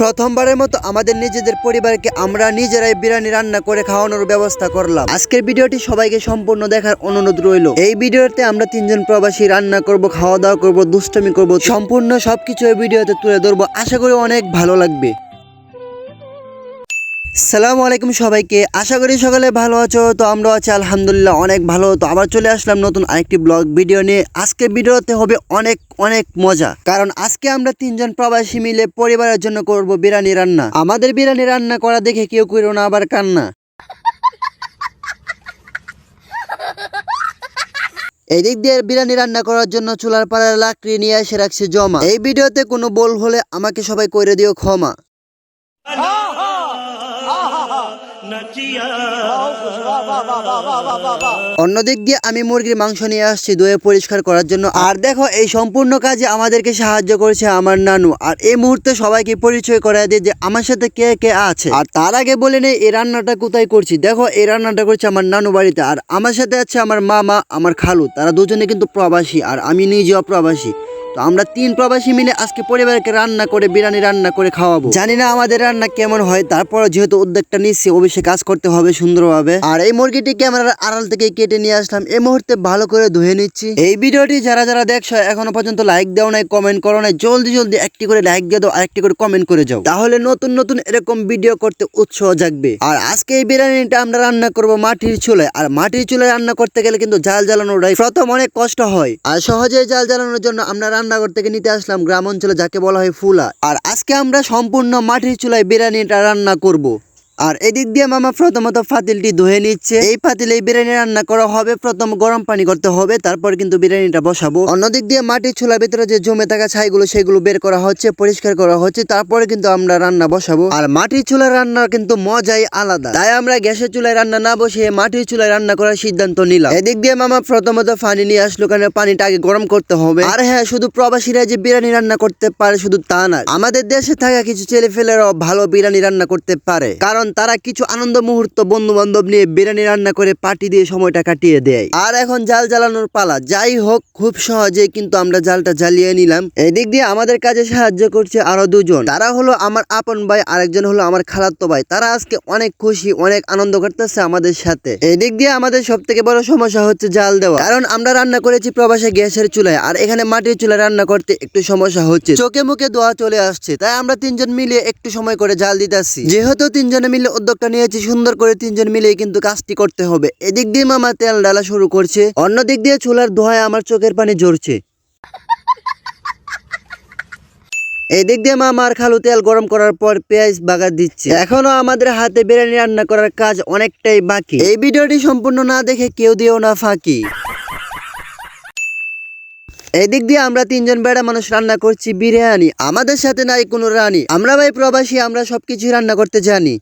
প্রথমবারের মতো আমাদের নিজেদের পরিবারকে আমরা নিজেরাই বিরিয়ানি রান্না করে খাওয়ানোর ব্যবস্থা করলাম। আজকের ভিডিওটি সবাইকে সম্পূর্ণ দেখার অনুরোধ রইল। এই ভিডিওতে আমরা তিনজন প্রবাসী রান্না করব, খাওয়া দাওয়া করব, দুষ্টমি করব, সম্পূর্ণ সবকিছু এই ভিডিওতে তুলে ধরবো। আশা করি অনেক ভালো লাগবে। সালামু আলাইকুম সবাইকে। আশা করি সকালে ভালো আছো, তো আমরা আছি আলহামদুলিল্লাহ অনেক ভালো। তো আবার চলে আসলাম নতুন আরেকটি ব্লগ ভিডিও নিয়ে। আজকে ভিডিওতে হবে অনেক অনেক মজা। কারণ আজকে আমরা তিনজন প্রবাসী মিলে পরিবারের জন্য করব বিরিয়ানি রান্না। আমাদের বিরিয়ানি রান্না করা দেখে কেউ করো না আবার কান্না। এদিক দিয়ে বিরিয়ানি রান্না করার জন্য চুলার পাড়ার লাকড়ি নিয়ে এসে রাখছি জমা। এই ভিডিওতে কোনো বল হলে আমাকে সবাই করে দিও ক্ষমা। অন্যদিক দিয়ে আমি মুরগির মাংস নিয়ে আসছি ধুয়ে পরিষ্কার করার জন্য। আর দেখো, এই সম্পূর্ণ কাজে আমাদেরকে সাহায্য করেছে আমার নানু। আর এই মুহূর্তে সবাইকে পরিচয় করাই দিয়ে যে, আমার সাথে কে কে আছে। আর তার আগে বলে নেই, এই রান্নাটা কোথায় করছি? দেখো, এই রান্নাটা করছি আমার নানু বাড়িতে। আর আমার সাথে আছে আমার মামা, আমার খালু। তারা দুজনে কিন্তু প্রবাসী, আর আমি নিজেও প্রবাসী। তো আমরা তিন প্রবাসী মিলে আজকে পরিবারকে রান্না করে, বিরিয়ানি রান্না করে খাওয়াবো। জানি না আমাদের রান্না কেমন হয়, তারপর যেহেতু উদ্যোগটা নিচ্ছি অবশ্যই কাজ করতে হবে সুন্দরভাবে। আর এই মুরগিটিকে আমরা আড়াল থেকে কেটে নিয়ে আসলাম, এই মুহূর্তে ভালো করে ধুয়ে নিচ্ছি। এই ভিডিওটি যারা যারা দেখছ এখনও পর্যন্ত লাইক দাও নাই কমেন্ট করো নাই, জলদি জলদি একটি করে লাইক দিয়ে দাও, আর একটি করে কমেন্ট করে যাও। তাহলে নতুন নতুন এরকম ভিডিও করতে উৎসাহ জাগবে। আর আজকে এই বিরিয়ানিটা আমরা রান্না করব মাটির চুলায়। আর মাটির চুলায় রান্না করতে গেলে কিন্তু জাল জ্বালানোটাই প্রথম অনেক কষ্ট হয়। আর সহজে জাল জ্বালানোর জন্য আমরা রান্নাঘর থেকে নিতে আসলাম গ্রাম অঞ্চলে যাকে বলা হয় ফুলা আর আজকে আমরা সম্পূর্ণ মাটির চুলায় বিরিয়ানিটা রান্না করব। আর এদিক দিয়ে মামা প্রথমত ফাতিলটি ধুয়ে নিচ্ছে। এই ফাতিলে বিরিয়ানি রান্না করা হবে, প্রথম গরম পানি করতে হবে, তারপর কিন্তু বিরিয়ানিটা বসাবো। অন্যদিক দিয়ে মাটির চুলার ভিতরে যে জমে থাকা ছাইগুলো, সেগুলো বের করা হচ্ছে, পরিষ্কার করা হচ্ছে, তারপরে কিন্তু আমরা রান্না বসাবো। আর মাটির চুলার রান্না কিন্তু মজাই আলাদা। তাই আমরা গ্যাসের চুলায় রান্না না বসে মাটির চুলায় রান্না করার সিদ্ধান্ত নিলাম। এদিক দিয়ে মামা প্রথমত পানি নিয়ে আসলো কারণ পানিটা আগে গরম করতে হবে। আর হ্যাঁ শুধু প্রবাসীরা যে বিরিয়ানি রান্না করতে পারে শুধু তা না আমাদের দেশে থাকা কিছু ছেলে ফেলেরাও ভালো বিরিয়ানি রান্না করতে পারে। কারণ তারা কিছু আনন্দ মুহূর্ত বন্ধু বান্ধব নিয়ে বিরিয়ানি রান্না করে পার্টি দিয়ে সময়টা কাটিয়ে দেয়। আর এখন জাল জ্বালানোর পালা। যাই হোক, খুব সহজে কিন্তু আমরা জালটা জ্বালিয়ে নিলাম। এদিক দিয়ে আমাদের কাজে সাহায্য করছে আরও দুজন। তারা হলো আমার আপন ভাই, আরেকজন হলো আমার খালাতো ভাই। তারা আজকে অনেক খুশি, অনেক আনন্দ করতেছে আমাদের সাথে। এদিক দিয়ে আমাদের সব থেকে বড় সমস্যা হচ্ছে জাল দেওয়া। কারণ আমরা রান্না করেছি প্রবাসে গ্যাসের চুলায়, আর এখানে মাটির চুলায় রান্না করতে একটু সমস্যা হচ্ছে। চোখে মুখে দোয়া চলে আসছে। তাই আমরা তিনজন মিলে একটু সময় করে জাল দিতেছি। যেহেতু তিনজনে মিলে উদ্যোগটা নিয়েছি, সুন্দর করে তিনজন মিলে কিন্তু কাজটি করতে হবে। এদিক দিয়ে মামা তেল ডালা শুরু করছে অন্য দিক দিয়ে চুলার ধোঁয়ায় আমার চোখের পানি ঝরছে। এদিক দিয়ে মা মার খালু তেল গরম করার পর পেঁয়াজ বাগার দিচ্ছে। এখনও আমাদের হাতে বিরিয়ানি রান্না করার কাজ অনেকটাই বাকি। এই ভিডিওটি সম্পূর্ণ না দেখে কেউ দিও না ফাঁকি। এদিক দিয়ে আমরা তিনজন বেড়া মানুষ রান্না করছি বিরিয়ানি। আমাদের সাথে নাই কোনো রানী। আমরা ভাই প্রবাসী, আমরা সবকিছু রান্না করতে জানি।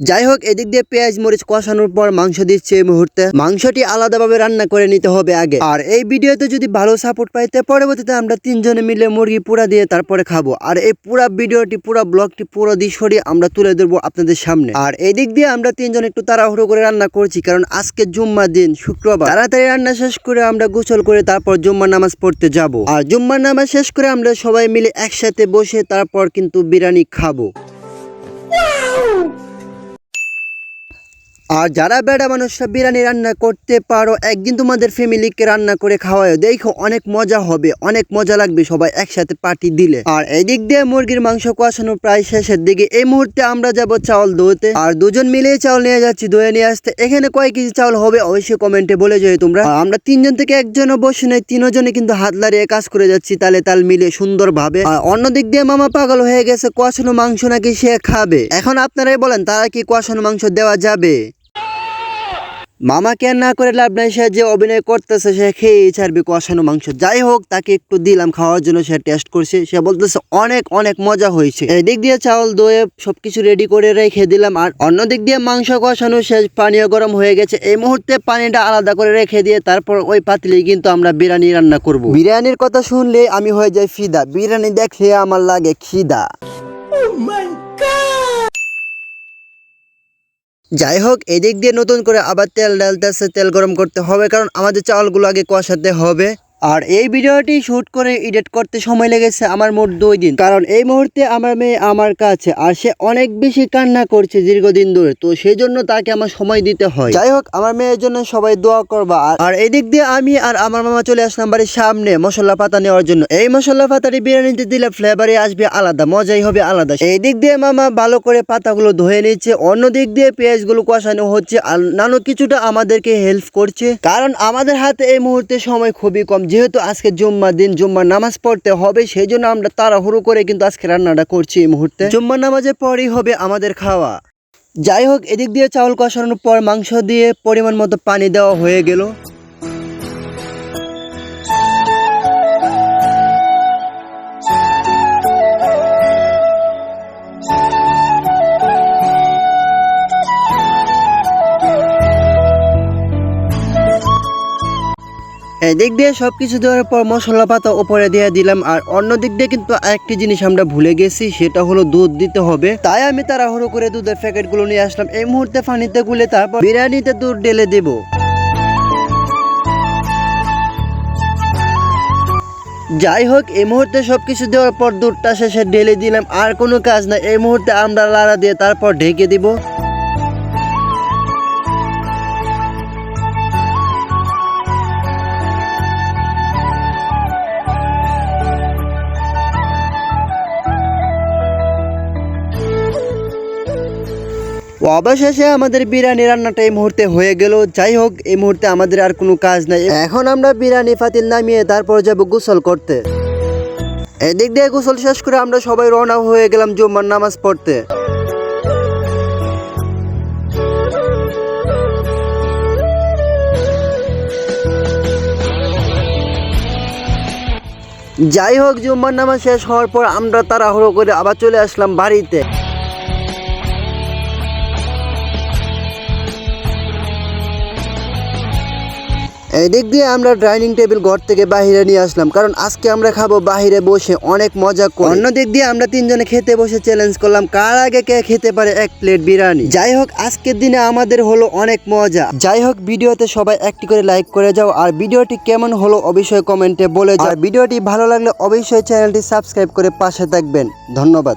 যাই হোক এদিক দিয়ে পেঁয়াজ, মরিচ কষানোর পর মাংস দিচ্ছে এই মুহূর্তে। মাংসটি আলাদাভাবে রান্না করে নিতে হবে আগে। আর এই ভিডিওতে যদি ভালো সাপোর্ট পাইতে পরবর্তীতে আমরা তিনজনে মিলে মুরগি পুরা দিয়ে তারপরে খাব। আর এই পুরা ভিডিওটি, পুরা ব্লগটি পুরো দৃশ্যটি আমরা তুলে ধরবো আপনাদের সামনে। আর এদিক দিয়ে আমরা তিনজন একটু তাড়াহুড়ো করে রান্না করছি, কারণ আজকে জুম্মা দিন, শুক্রবার। তাড়াতাড়ি রান্না শেষ করে আমরা গোসল করে তারপর জুম্মার নামাজ পড়তে যাব। আর জুম্মার নামাজ শেষ করে আমরা সবাই মিলে একসাথে বসে তারপর কিন্তু বিরিয়ানি খাব। আর যারা বেড়া মানুষরা বিরিয়ানি রান্না করতে পারো, একদিন তোমাদের ফ্যামিলিকে রান্না করে খাওয়ায়। দেখো, অনেক মজা হবে, অনেক মজা লাগবে সবাই একসাথে পার্টি দিলে। আর এদিক দিয়ে মুরগির মাংস কষানো প্রায় শেষের দিকে। এই মুহূর্তে আমরা যাব চাউল ধুতে। আর দুজন মিলে চাউল নিয়ে যাচ্ছি, ধুয়ে নিয়ে আসতে। এখানে কয় কেজি চাউল হবে অবশ্যই কমেন্টে বলে যাই তোমরা। আমরা তিনজন থেকে একজনও বসে নেই তিনজনে কিন্তু হাত লাড়িয়ে কাজ করে যাচ্ছি তালে তাল মিলে সুন্দর ভাবে আর অন্য দিক দিয়ে মামা পাগল হয়ে গেছে, কষানো মাংস নাকি সে খাবে। এখন আপনারাই বলেন, তারা কি কষানো মাংস দেওয়া যাবে? মামা কেন না করে লাভ নাই, সে যে অভিনয় করতেছে, সে খেয়েই ছাড়বে কষানো মাংস। যাই হোক, তাকে একটু দিলাম, খাওয়ার জন্য সে টেস্ট করছে। সে বলতেছে, অনেক অনেক মজা হয়েছে। এদিক দিয়ে চাউল দয়ে সবকিছু রেডি করে রেখে দিলাম, আর অন্য দিক দিয়ে মাংস কষানো শেষ, পানীয় গরম হয়ে গেছে। এই মুহূর্তে পানিটা আলাদা করে রেখে দিয়ে তারপর ওই পাতিলেই কিন্তু আমরা বিরিয়ানি রান্না করব। বিরিয়ানির কথা শুনলে আমি হয়ে যাই ফিদা। বিরিয়ানি দেখলে আমার লাগে খিদা। যাই হোক এদিক দিয়ে নতুন করে আবার তেল ডালতেছে তেল গরম করতে হবে, কারণ আমাদের চাউলগুলো আগে কষাতে হবে। আর এই ভিডিওটি শুট করে এডিট করতে সময় লেগেছে আমার মোট দুই দিন। কারণ এই মুহূর্তে আমার মেয়ে আমার কাছে আর সে অনেক বেশি কান্না করছে দীর্ঘদিন ধরে, তো সেই জন্য তাকে আমার সময় দিতে হয়। যাই হোক, আমার মেয়ের জন্য সবাই দোয়া করবা। আর- আর এই দিক দিয়ে আমি আর আমার মামা চলে আসলাম বাড়ির সামনে মশলা পাতা নেওয়ার জন্য। এই মশলা পাতাটি বিরিয়ানিতে দিলে ফ্লেভারে আসবে আলাদা, মজাই হবে আলাদা। এই দিক দিয়ে মামা ভালো করে পাতাগুলো ধুয়ে নিচ্ছে অন্য দিক দিয়ে পেঁয়াজগুলো কষানো হচ্ছে। আর নানু কিছুটা আমাদেরকে হেল্প করছে। কারণ আমাদের হাতে এই মুহূর্তে সময় খুবই কম। যেহেতু আজকে জুম্মা দিন, জুম্মার নামাজ পড়তে হবে সেই জন্য আমরা তাড়াহুড়ো করে কিন্তু আজকে রান্নাটা করছি এই মুহূর্তে। জুম্মার নামাজের পরই হবে আমাদের খাওয়া। যাই হোক, এদিক দিয়ে চাউল কষানোর পর মাংস দিয়ে পরিমাণ মতো পানি দেওয়া হয়ে গেল। এদিক দিয়ে সবকিছু দেওয়ার পর মশলা পাতা উপরে দিয়ে দিলাম, আর অন্য দিক দিয়ে কিন্তু আরেকটি জিনিস আমরা ভুলে গেছি, সেটা হলো দুধ দিতে হবে। তাই আমি তাড়াহুড়ো করে দুধের প্যাকেটগুলো নিয়ে আসলাম। এই মুহূর্তে পানিতে গুলে তারপর বিরিয়ানিতে দুধ ঢেলে দেবো। যাই হোক, এই মুহূর্তে সবকিছু দেওয়ার পর দুধটা শেষে ঢেলে দিলাম, আর কোনো কাজ না এই মুহূর্তে আমরা লাড়া দিয়ে তারপর ঢেকে দিব। অবশেষে আমাদের বিরিয়ানি রান্নাটা এই মুহূর্তে হয়ে গেল। যাই হোক, এই মুহূর্তে আমাদের আর কোনো কাজ নাই। এখন আমরা বিরিয়ানি ফাতিল নামিয়ে তারপর যাব গোসল করতে। এদিক দিয়ে গোসল শেষ করে আমরা সবাই রওনা হয়ে গেলাম জুম্মার নামাজ পড়তে। যাই হোক, জুম্মার নামাজ শেষ হওয়ার পর আমরা তাড়াহুড়ো করে আবার চলে আসলাম বাড়িতে। এদিক দিয়ে আমরা ডাইনিং টেবিল ঘর থেকে বাইরে নিয়ে আসলাম, কারণ আজকে আমরা খাব বাইরে বসে অনেক মজা করে। অন্য দিক দিয়ে আমরা তিনজনে খেতে বসে চ্যালেঞ্জ করলাম, কার আগে কে খেতে পারে এক প্লেট বিরিয়ানি। যাই হোক, আজকের দিনে আমাদের হলো অনেক মজা। যাই হোক, ভিডিওতে সবাই একটি করে লাইক করে যাও, আর ভিডিওটি কেমন হলো অবশ্যই কমেন্টে বলে যাও। আর ভিডিওটি ভালো লাগলে অবশ্যই চ্যানেলটি সাবস্ক্রাইব করে পাশে থাকবেন। ধন্যবাদ।